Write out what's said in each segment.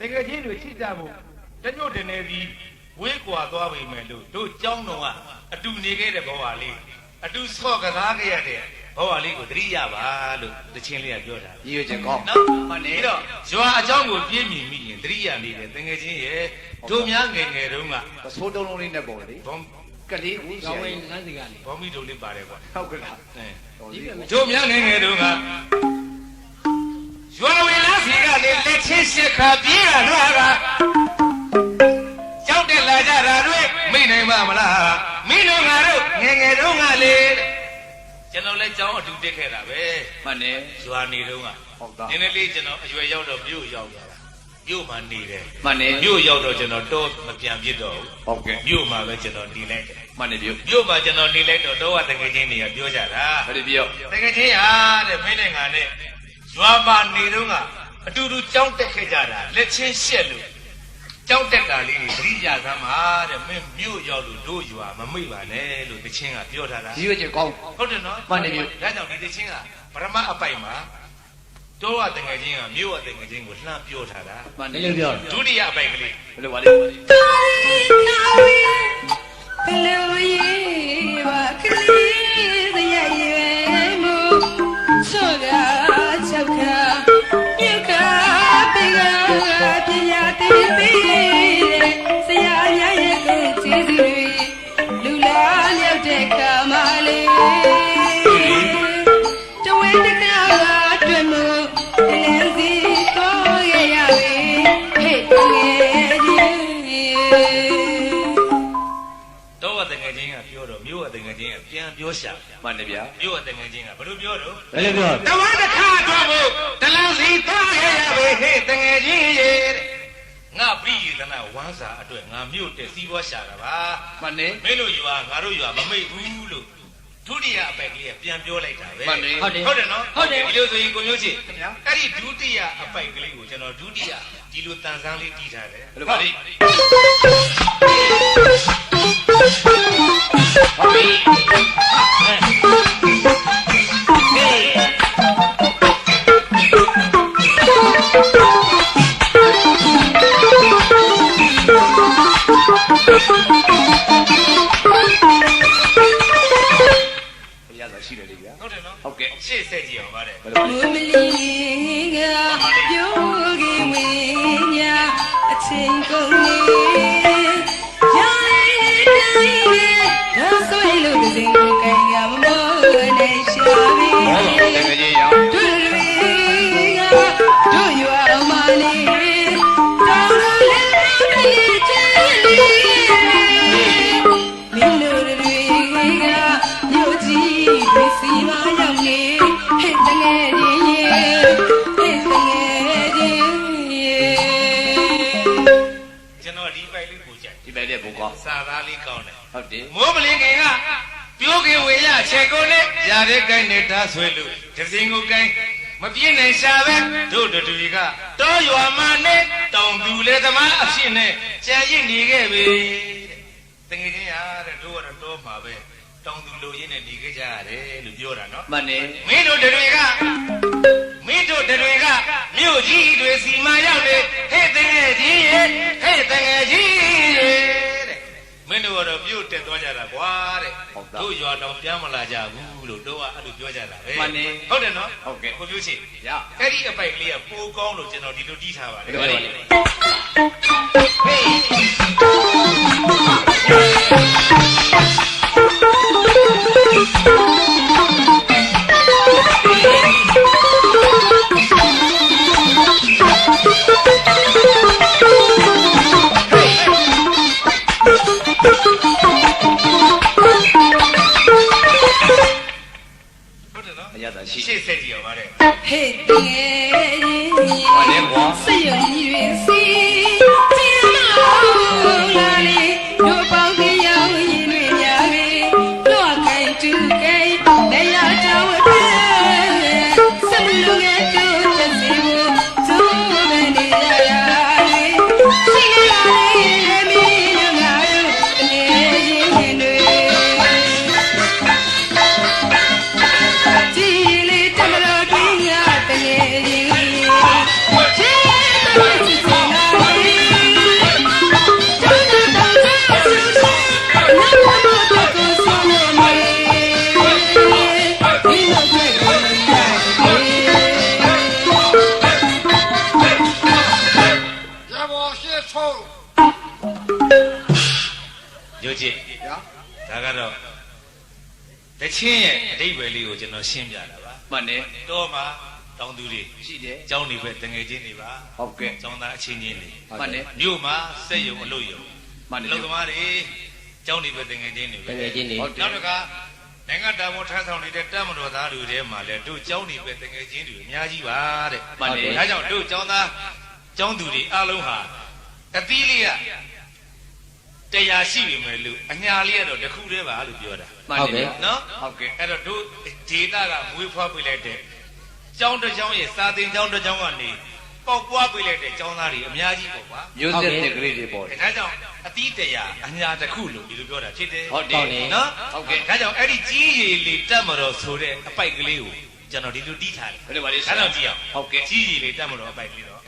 တကယ်ချင်းတွေချစ်ကြဖို့တညွတ်တနေစီဝေးကွာသွားပြီမယ်လို့တို့เจ้าတော်ကအတူနေခဲ့တဲ့ဘဝလေးအတူဆော့ကစားခဲ့ရတဲ့ဘဝလေးကိုသတိရပါလို့တချင်းလေးကပြောတာ ရည်ရွယ်ချက်ကောင်း နော် မှန်တယ် ပြီးတော့ရွာအเจ้าကိုပြည့်မြင်မိရင်သတိရနေတယ်တကယ်ချင်းရဲ့တို့များငယ်ငယ်တုန်းက ပစိုးတုံးလုံးလေးနဲ့ပေါ့လေ ဘုံ ကလေးကို ကောင်းဝင်စမ်းစီကလေ ဘောမီတို့လေးပါတယ်ကွာ ဟုတ်ကဲ့လား အဲ တော်လေး တို့များငယ်ငယ်တုန်းက ချင်းရှက်ခါပြေးရတော့ကကြောက်တက်လာကြတာတွေမိနိုင်ပါမလားမိတို့ငါတို့ငယ်ငယ်တုန်းကလေကျွန်တော်လည်းကြောင်းအတူတက်ခဲ့တာပဲမှန်တယ်ရွာနေတုန်းကဟုတ်သားနည်းနည်းလေးကျွန်တော်အရွယ်ရောက်တော့မြို့ရောက်သွားတာမြို့မှာနေတယ်မှန်တယ်မြို့ရောက်တော့ကျွန်တော်တော့မပြန်ပြစ်တော့ဘူးဟုတ်ကဲ့မြို့မှာပဲကျွန်တော်နေလိုက်တယ်မှန်တယ်ပြုမြို့မှာကျွန်တော်နေလိုက်တော့တော့ကတကယ်ချင်းတွေကပြောကြတာဘယ်လိုပြောတကယ်ချင်းဟာတဲ့မင်းနဲ့ငါနဲ့ရွာမှာနေတော့က အတူတူကြောင်းတက်ခဲ့ကြတာလက်ချင်းရှက်လို့ကြောင်းတက်တာလေးတွေသတိရသမ်းပါတဲ့မင်းမြို့ရောက်လို့တို့ရွာမမိတ်ပါနဲ့လို့တချင်းကပြောထားတာရည်ရွယ်ချက်ကောင်းဟုတ်တယ်နော်မှန်တယ်မြို့ဒါကြောင့်ဒီတချင်းကပရမအပိုက်မှာတို့ကတကယ်ချင်းကမြို့ကတကယ်ချင်းကိုလှမ်းပြောထားတာမှန်တဘယ်ယ်လိုပြောလဲဒုတိယအပိုက်ကလေးဘယ်လိုပါလဲဘလို့ရေးပါကလေး တော့မြို့ကတကယ်ချင်းကပြန်ပြောရှာမှန်တယ်ဗျာမြို့ကတကယ်ချင်းကဘယ်လိုပြောတော့ဘယ်လိုပြောတဝါတစ်ခါတော့ဖို့တလောင်စီသွားရရပဲဟဲ့တငယ်ချင်းရေတဲ့ငါပြည်ရတနာဝမ်းစာအတွက်ငါမြို့တက်စီးပွားရှာတာပါမှန်တယ်မင်းတို့ရွာငါတို့ရွာမမိတ်ဘူးလို့ဒုတိယအပိုက်ကလေးကပြန်ပြောလိုက်တာပဲမှန်တယ်ဟုတ်တယ်ဟုတ်တယ်နော်ဟုတ်တယ်ဒီလိုဆိုရင်ကိုမျိုးချစ်ခင်ဗျာအဲ့ဒီဒုတိယအပိုက်ကလေးကိုကျွန်တော်ဒုတိယဒီလိုတန်ဆန်းလေးတီးထားတယ်ဘယ်လိုပါလဲ ဟောတကယ်ကြီးရောတို့တွေကတို့ရွာမလေးတောင်းလို့လည်းမလေးချင်မင်းတို့တွေကမြို့ကြီးပစ္စည်းမရောက်နေဟဲ့တငယ်ချင်းရေဟဲ့တငယ်ချင်းရေကျွန်တော်ဒီပိုက်လေးကိုကြိုက်ဒီပဲတဲ့ဘုံကောင်းစာသားလေးကောင်းတယ်ဟုတ်တယ်မိုးမလင်းခင်က ပြိုးခင်ဝေရခြေကုန်နဲ့ရတဲ့ကိုင်းနဲ့ထားဆွဲလို့ဒဇင်ကိုကိုင်းမပြင်းနိုင်ရှာပဲတို့တို့တွေကတောရွာမနဲ့တောင်သူလေသမားအဖြစ်နဲ့ကြံရစ်နေခဲ့ပြီတဲ့တကယ်ချင်းရတဲ့တို့ကတော့တောမှာပဲတောင်သူလိုရင်းနဲ့နေခဲ့ကြရတယ်လို့ပြောတာနော်မှန်တယ်မင်းတို့တွေကမင်းတို့တွေကမြို့ကြီးတွေစီမရောက်တယ်ဟဲ့တငယ်ကြီးရေဟဲ့တငယ်ကြီးရေတဲ့မင်း တို့ကတော့မြို့တက်သွားကြတာကွာတဲ့တို့ရွာတောင်ပြန်မလာကြဘူးလို့တို့ကအဲ့လိုပြောကြတာပဲဟုတ်တယ်နော်ကိုပြောချင်ရအဲ့ဒီအပိုက်ကလေးကပိုကောင်းလို့ကျွန်တော်ဒီလိုတီးထားပါတဘယ်ယ်လိုပါလဲဟု ချင်းရဲ့အတိတ်ပဲလေးကိုကျွန်တော်ရှင်းပြတာပါမှန်တယ်တော့မှတောင်သူတွေရှိတယ်ကျောင်းနေပဲတငယ်ချင်းတွေပါဟုတ်ကဲ့ကျောင်းသားအချင်းချင်းတွေမှန်တယ်မြို့မှာစက်ရုံအလုပ်ရုံမှန်တယ်အလုပ်သမားတွေကျောင်းနေပဲတငယ်ချင်းတွေတပဲကယ်ချင်းနေဟုတ်တယ်နောက်တစ်ခါနိုင်ငံတော်ဝန်ထမ်းဆောင်နေတဲ့တပ်မတော်သားတွေထဲမှာလည်းတို့ကျောင်းနေပဲတငယ်ချင်းတွေအများကြီးပါတဲ့မှန်တယ်ဒါကြောင့်တို့ကျောင်းသားကျောင်းသူတွေအားလုံးဟာတတိလေးက တရားရှိပြီမယ်လို့အညာလေးကတော့တစ်ခုတည်းပါလို့ပြောတာမှန်တယ်နော်ဟုတ်ကဲ့အဲ့တော့တို့ဒေတာကမွေးဖွားပေးလိုက်တဲ့ကျောင်းတစ်ကျောင်းရဲ့စာသင်ကျောင်းတစ်ကျောင်းကနေပေါက်ပွားပေးလိုက်တဲ့ကျောင်းသားတွေအများကြီးပေါ့ကွာမျိုးဆက်တဲ့ကလေးတွေပေါ့ဒါကြောင့်အတိတရားအညာတစ်ခုလို့ဒီလိုပြောတာဖြစ်တယ်ဟုတ်တယ်နော်ဟုတ်ကဲ့ဒါကြောင့်အဲ့ဒီကြီးရည်လေးတက်မတော်ဆိုတဲ့အပိုက်ကလေးကိုကျွန်တော်ဒီလိုတီးထားတယ်ဘယ်လိုပါလဲဒါတော့ကြည့်အောင်ဟုတ်ကဲ့ကြီးရည်လေးတက်မတော်အပိုက်ကလေးတော့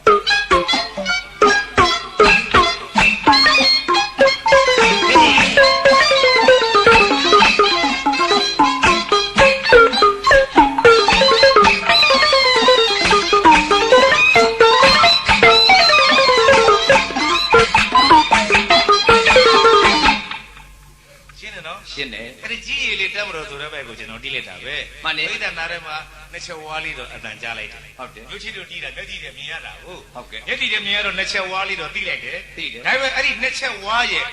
ရှင်းတယ်အဲ့ဒီကြီးရည်လေးတက်မတော်ဆိုတဲ့ဘက်ကိုကျွန်တော်တီးလိုက်တာပဲမှန်တယ်ပိဋကနာထဲမှာနှစ်ချက်ဝါးလေးတော့အတန်ကြားလိုက်တယ်ဟုတ်တယ်လူချစ်တို့တီးတာမျက်ကြည့်တယ်မြင်ရတာဟုတ်ဟုတ်ကဲ့မျက်ကြည့်တယ်မြင်ရတော့နှစ်ချက်ဝါးလေးတော့တီးလိုက်တယ်သိတယ်ဒါပေမဲ့အဲ့ဒီနှစ်ချက်ဝါးရဲ့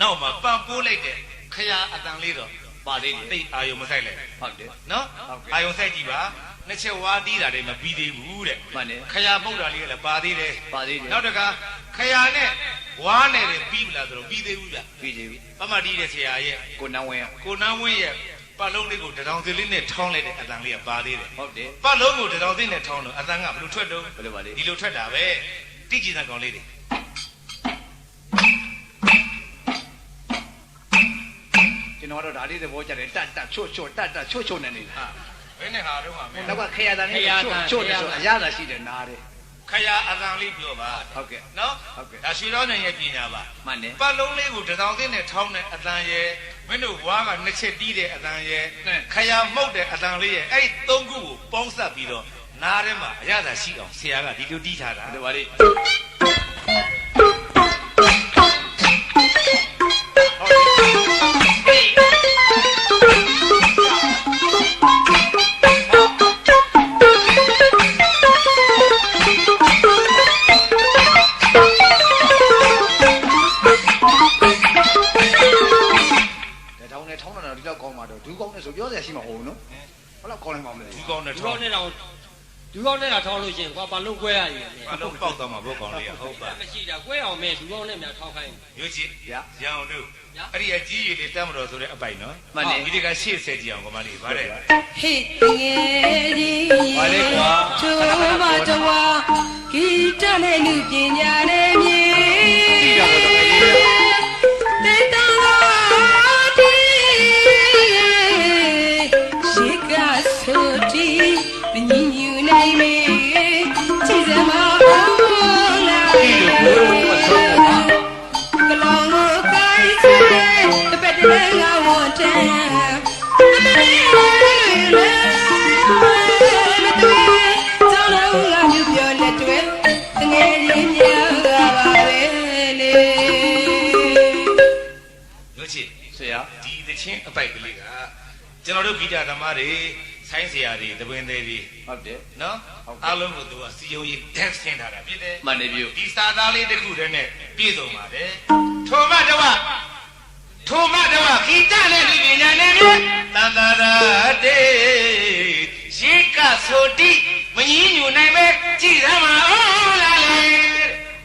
နောက်မှာပန်ပိုးလိုက်တဲ့ခရာအတန်လေးတော့ပါသေးတယ်သိအာယုံမဆိုင်လိုက်ဟုတ်တယ်နော်ဟုတ်ကဲ့အာယုံဆိုင်ကြည့်ပါနှစ်ချက်ဝါးတီးတာတွေမပြီးသေးဘူးတဲ့မှန်တယ်ခရာပုတ်တာလေးကလည်းပါသေးတယ်ပါသေးတယ်နောက်တကခရာနဲ့ ဝါးနဲ့လည်းပြီးမလားဆိုတော့ပြီးသေးဘူးဗျပြီးသေးပြီပမတီးတဲ့ဆရာရဲ့ကိုနန်းဝင်းကိုနန်းဝင်းရဲ့ပတ်လုံးလေးကိုတထောင်စီလေးနဲ့ထောင်းလိုက်တဲ့အတန်လေးကပါသေးတယ်ဟုတ်တယ်ပတ်လုံးကိုတထောင်စီနဲ့ထောင်းတော့အတန်ကဘယ်လိုထွက်တော့ဘယ်လိုပါလဲဒီလိုထွက်တာပဲတိကျတဲ့ကောင်လေးတွေကျွန်တော်ကတော့ဒါလေးသဘောကျတယ်တတ်တတ်ချွတ်ချွတ်တတ်တတ်ချွတ်ချွတ်နေနေတာဟာဘယ်နဲ့ဟာတော့မှာမင်းနောက်ကခရယာတန်လေးချွတ်ချွတ်နေဆိုအရသာရှိတယ်နားတယ် ခရာအတန်လေးပြောပါဟုတ်ကဲ့နော်ဟုတ်ကဲ့ဒါရွှေတော်နိုင်ရဲ့ပညာပါမှန်တယ်ပတ်လုံးလေးကိုတထောင်စီနဲ့ထောင်းတဲ့အတန်ရဲ့မင်းတို့ဝါးကနှစ်ချက်တီးတဲ့အတန်ရဲ့ခရာမှုတ်တဲ့အတန်လေးရဲ့အဲ့ဒီသုံးခုကိုပေါင်းစပ်ပြီးတော့နားထဲမှာအရသာရှိအောင်ဆရာကဒီလိုတီးထားတာဘယ်လိုပါလဲ ကောင်းနိုင်မှာမလဲဒီကောင်နဲ့ဒီထောကောင်းင်းနဲ့တော့ဒီကောင်းနဲ့တော့ထောင်းလို့ရှိရင်ကွာဘာလုံးကွဲရည်လဲအလုံးပေါက်သွားမှာဘုတ်ကောင်လေးကဟုတ်ပါမရှိတာကွဲအောင်မဲ့ဒီကောင်းနဲ့များထောင်းခိုင်းရွှေချစ်ဗျာရအောင်တို့ဗျာအဲ့ဒီအကြီးကြီးလေးတက်မတော်ဆိုတဲ့အပိုင်နော်မှန်တယ်ဒီတကရှေ့ဆက်ကြည့်အောင်ကမလေးဗါတဲ့ဟေ့တငယ်ချင်းပါလေကွာချိုးမတဝါဂီတနဲ့လူပညာနဲ့ ကျွန်တော်တို့ဂီတသမားတွေဆိုင်းဆရာတွေတပင်သေးတွေဟုတ်တယ်နော်ဟုတ်ကဲ့အားလုံးကိုသူကစီယုံရေး dance ဆင်းထားတာဖြစ်တယ်မှန်တယ်ပြုဒီစာသားလေးတစ်ခုတည်းနဲ့ပြည့်စုံပါတယ်ထိုမတဝထိုမတဝဂီတနဲ့ဒီပညာနဲ့မြေတန်တာရာတေရေကဆိုတိမကြီးညူနိုင်ပဲကြည်ရမှာအော်လာလေ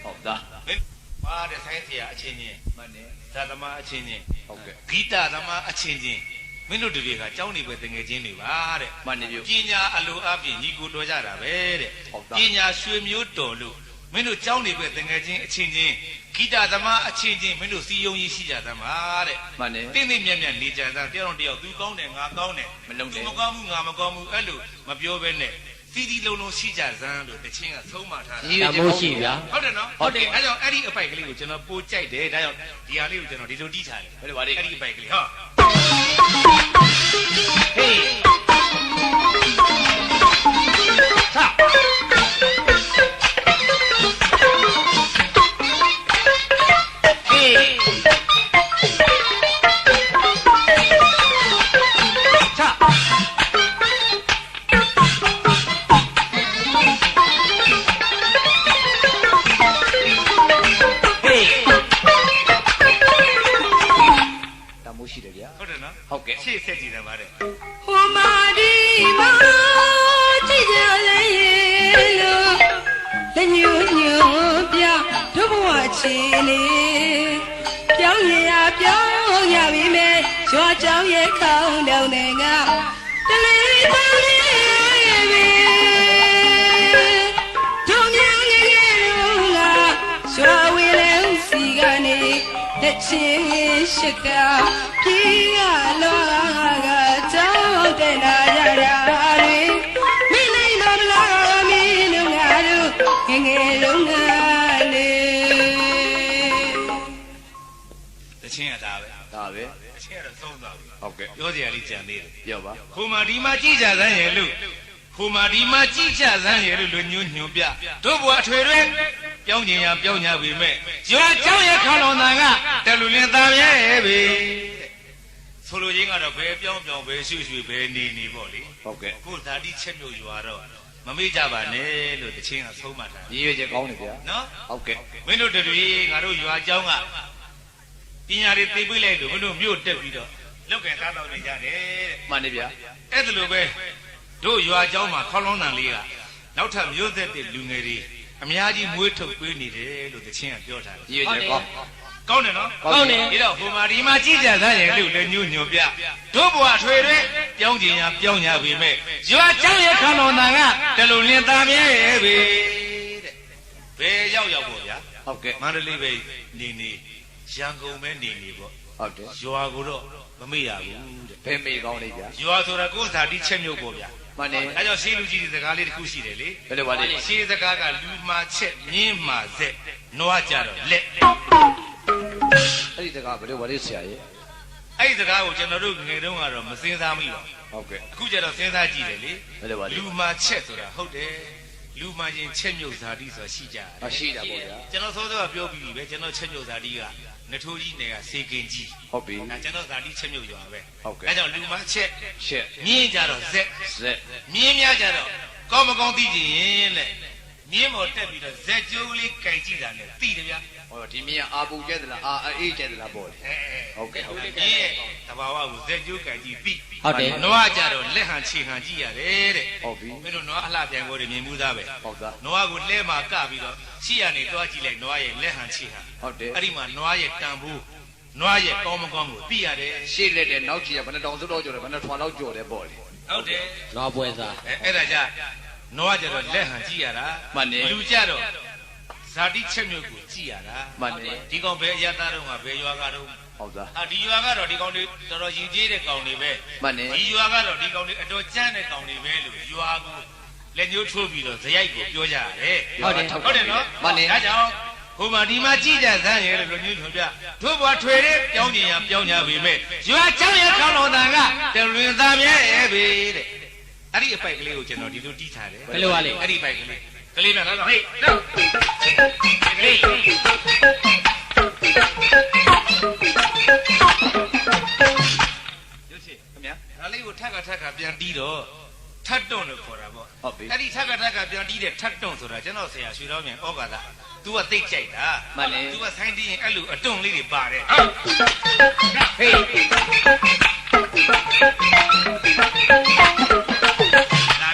ဟုတ်သားမင်းပါတဲ့ဆိုင်းဆရာအချင်းချင်းမှန်တယ်သာသမားအချင်းချင်းဟုတ်ကဲ့ဂီတသမားအချင်းချင်း မင်းတို့တွေကကြောင်းနေပဲတငယ်ချင်းတွေပါတဲ့မှန်တယ်ပြုပညာအလိုအပြင်ညီကိုတော်ကြတာပဲတဲ့ဟုတ်တာပညာရွှေမျိုးတော်လို့မင်းတို့ကြောင်းနေပဲတငယ်ချင်းအချင်းချင်းဂီတသမားအချင်းချင်းမင်းတို့စီယုံကြီးရှိကြသမှာတဲ့မှန်တယ်တင်းတင်းမြတ်မြတ်နေကြတာတယောက်တစ်ယောက်သူကောင်းတယ်ငါကောင်းတယ်မလုံးနဲ့သူမကောင်းဘူးငါမကောင်းဘူးအဲ့လိုမပြောဘဲနဲ့စီစီလုံးလုံးရှိကြစမ်းလို့တချင်းကသုံးမထားတာတမိုးရှိဗျာဟုတ်တယ်နော်ဟုတ်တယ်အဲကြောင့်အဲ့ဒီအပိုက်ကလေးကိုကျွန်တော်ပိုကြိုက်တယ်ဒါကြောင့်ဒီဟာလေးကိုကျွန်တော်ဒီလိုတီးထားတယ်ဘယ်လိုပါလဲအဲ့ဒီအပိုက်ကလေးဟော ဟေးသာ ပြောင်းရရပြောင်းရပြီမဲ့ရွာကြောင်ရဲ့ခေါင်းတောင်တဲ့ကတလေးတောင်းရဲ့ပဲတို့မြေငယ်ငယ်တို့ကရွာဝေးလဲစီကနေလက်ချင်းရှိကပြေးရလောကကြောက်တဲ့နာရရာတွေမိနိုင်မလားမင်းတို့ငါတို့ငယ်ငယ်လုံးက ချင်းကဒါပဲဒါပဲအချင်းကတော့သုံးသွားပြီဟုတ်ကဲ့ပြောစရာလေးကြံသေးတယ်ပြောပါခိုမာဒီမှာကြည်ကြစမ်းရဲ့လို့ခိုမာဒီမှာကြည်ကြစမ်းရဲ့လို့လူညွှန်ညွှန်ပြတို့ဘွာထွေတွေပြောင်းကျင်ရပြောင်းကြပြီမဲ့ရွာကျောင်းရဲ့ခန္ဓာနာကတလူလင်းသားရဲပြီဆိုလိုချင်းကတော့ဘယ်ပြောင်းပြောင်းဘယ်ရွှေ့ရွှေ့ဘယ်နေနေပေါ့လေဟုတ်ကဲ့အခုဓာတိချက်မျိုးရွာတော့မမေ့ကြပါနဲ့လို့တချင်းကဆုံးမတာရည်ရွယ်ချက်ကောင်းတယ်ဗျာနော်ဟုတ်ကဲ့မင်းတို့တတွေငါတို့ရွာကျောင်းက ပညာတွေသိပြလိုက်လို့မင်းတို့မြို့တက်ပြီးတော့လောက်ကင်သားတော်နေကြတယ်တဲ့ မှန်တယ်ဗျာ အဲ့ဒါလိုပဲတို့ရွာเจ้าမှာခေါလုံးတန်လေးကနောက်ထပ်မျိုးသက်တဲ့လူငယ်တွေအများကြီးမွေးထုတ်ပေးနေတယ်လို့တချင်းကပြောထားတယ် ရည်ရွယ်ချက်ကောင်း ကောင်းတယ်နော် ကောင်းတယ် ဒီတော့ဟိုမှာဒီမှာကြည်ကြသားရဲ့လို့လည်းညွညွပြတို့ဘွားထွေတွေပြောင်းကျင်ရပြောင်းညာပြီမဲ့ရွာเจ้าရဲ့ခေါလုံးတန်ကတလူလင်းသားမြဲပဲတဲ့ဘယ်ရောက်ရောက်ပေါ့ဗျာ ဟုတ်ကဲ့ မန္တလေးပဲနေနေ ရန်ကုန်ပဲနေနေပေါ့ဟုတ်တယ်ရွာကိုတော့မမေ့ရဘူးတဲ့ဘယ်မေကောင်းလေးဗျာရွာဆိုတာကိုယ်စာတိချက်မျိုးပေါ့ဗျာမှန်တယ်အဲကြောင့်ရှေးလူကြီးဒီစကားလေးတစ်ခုရှိတယ်လေဘယ်လိုပါလဲရှေးစကားကလူမာချက်မြင်းမာဆက်နွားကြတော့လက်အဲ့ဒီတကားဘယ်လိုပါလဲဆရာရဲ့အဲ့ဒီစကားကိုကျွန်တော်တို့ငယ်တုန်းကတော့မစင်စားမိပါဘူးဟုတ်ကဲ့အခုကျတော့စဉ်းစားကြည့်တယ်လေဘယ်လိုပါလဲလူမာချက်ဆိုတာဟုတ်တယ်လူမာရင်ချက်မြုပ်ဇာတိဆိုတာရှိကြတယ်အရှိတာပေါ့ဗျာကျွန်တော်စောစောကပြောပြီးပြီပဲကျွန်တော်ချက်မြုပ်ဇာတိက နထိုးကြီးနယ်ကစေကင်ကြီးဟုတ်ပြီအဲကျွန်တော်ဇာတိချက်မြုပ်ရွာပဲဟုတ်ကဲ့အဲကြောင့်လူမာချက်ရှက်မြင်းကြတော့ဇက်ဇက်မြင်းများကြတော့ကောင်းမကောင်းသိကြရင်လေ မြင်းမော်တက်ပြီးတော့ဇက်ကျိုးကလေးကြိုင်ကြည့်တာနဲ့သိတယ်ဗျာဟောဒီမြင်အာပူကျက်သလားအာအေးကျက်သလားပေါ့လေအဲဟုတ်ကဲ့ဟုတ်ကဲ့မြင်းရဲ့တဘာဝကိုဇက်ကျိုးကြိုင်ကြည့်ပြီးဟုတ်တယ်နွားကြတော့လက်ဟန်ခြေဟန်ကြည့်ရတယ်တဲ့ဟုတ်ပြီမင်းတို့နွားအလှပြန်ကိုတွေမြင်မှုသားပဲဟုတ်သားနွားကိုလဲမှာကပြီးတော့ရှီရနေတွားကြည့်လိုက်နွားရဲ့လက်ဟန်ခြေဟန်ဟုတ်တယ်အဲ့ဒီမှာနွားရဲ့တန်ဖိုးနွားရဲ့ကောင်းမကောင်းကိုသိရတယ်ရှေ့လက်တဲ့နောက်ကြည့်ရဘယ်နှတောင်စုတော့ကြော်တယ်ဘယ်နှထွာလောက်ကြော်တယ်ပေါ့လေဟုတ်တယ်နွားပွဲစားအဲအဲ့ဒါကြ နွားကြတော့လက်ဟန်ကြည့်ရတာမှန်တယ်လူကြတော့ဇာတိချက်မြုပ်ကိုကြည့်ရတာမှန်တယ်ဒီကောင်ဘယ်အရသားတော့ကဘယ်ရွာကတော့ဟုတ်သားအာဒီရွာကတော့ဒီကောင်တွေတော်တော်ရင်ကျေးတဲ့ကောင်တွေပဲမှန်တယ်ဒီရွာကတော့ဒီကောင်တွေအတော်ကျန်းတဲ့ကောင်တွေပဲလို့ရွာကိုလက်ညှိုးထိုးပြီးတော့ဇယိုက်ကိုပြောကြရတယ်ဟုတ်တယ်ဟုတ်တယ်နော်မှန်တယ်ဒါကြောင့်ဟိုမှာဒီမှာကြည်ကြစမ်းရဲလို့ညွှန်ညွှန်ပြတို့ဘွားထွေတဲ့ပြောင်းကျင်ရပြောင်းကြပြီမဲ့ရွာချောင်းရခေါင်းတော်တန်ကတလွင်သားမြဲရဲ့ပဲတဲ့ အဲ့ဒီအပိုက်ကလေးကိုကျွန်တော်ဒီလိုတီးထားတယ်ဘယ်လိုပါလဲအဲ့ဒီပိုက်ကလေးကလေးများတော့ဟေးတော့ကလေးရုပ်ချစ်ခင်ဗျာဒါလေးကိုထက်ကထက်ကပြန်တီးတော့ထတ်တွန့်လို့ခေါ်တာပေါ့ဟုတ်ပြီအဲ့ဒီထက်ကထက်ကပြန်တီးတဲ့ထတ်တွန့်ဆိုတာကျွန်တော်ဆရာရွှေတော်မြန်ဩကာသ तू ကသိတ်ကြိုက်တာမှန်တယ် तू ကဆိုင်းတီးရင်အဲ့လိုအတွန့်လေးတွေပါတယ်ဟေး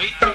Javi.